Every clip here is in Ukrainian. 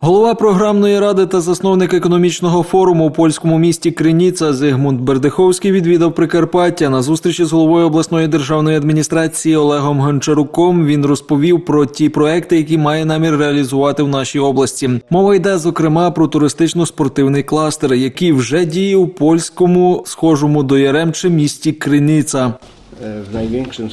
Голова програмної ради та засновник економічного форуму у польському місті Криніца Зигмунд Бердиховський відвідав Прикарпаття. На зустрічі з головою обласної державної адміністрації Олегом Гончаруком він розповів про ті проекти, які має намір реалізувати в нашій області. Мова йде зокрема про туристично-спортивний кластер, який вже діє у польському схожому до Яремче місті Криниця.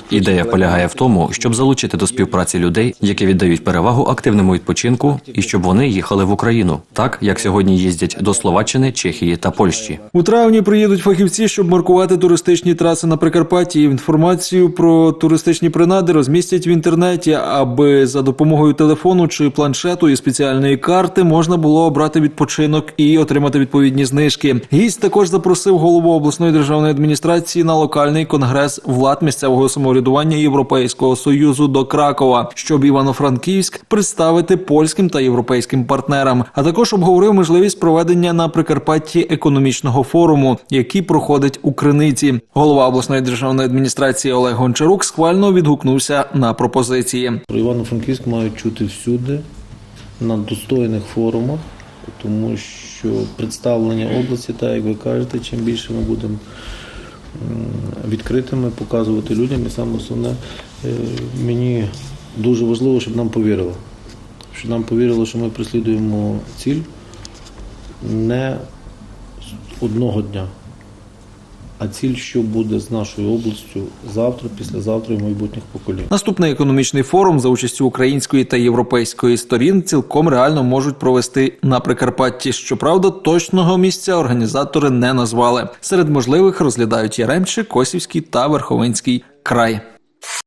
Ідея полягає в тому, щоб залучити до співпраці людей, які віддають перевагу активному відпочинку, і щоб вони їхали в Україну, так як сьогодні їздять до Словаччини, Чехії та Польщі. У травні приїдуть фахівці, щоб маркувати туристичні траси на Прикарпатті. Інформацію про туристичні принади розмістять в інтернеті, аби за допомогою телефону чи планшету і спеціальної карти можна було обрати відпочинок і отримати відповідні знижки. Гість також запросив голову обласної державної адміністрації на локальний конгрес влад місцевого самоврядування Європейського союзу до Кракова, щоб Івано-Франківськ представити польським та європейським партнерам. А також обговорив можливість проведення на Прикарпатті економічного форуму, який проходить у Криниці. Голова обласної державної адміністрації Олег Гончарук схвально відгукнувся на пропозиції. Про Івано-Франківськ мають чути всюди, на достойних форумах, тому що представлення області, так як ви кажете, чим більше ми будемо відкритими, показувати людям, і саме основне, е, мені дуже важливо, щоб нам повірили. Щоб нам повірили, що ми преслідуємо ціль не одного дня, а ціль, що буде з нашою областю завтра, післязавтра і майбутніх поколінь. Наступний економічний форум за участю української та європейської сторін цілком реально можуть провести на Прикарпатті. Щоправда, точного місця організатори не назвали. Серед можливих розглядають Яремче, Косівський та Верховинський край.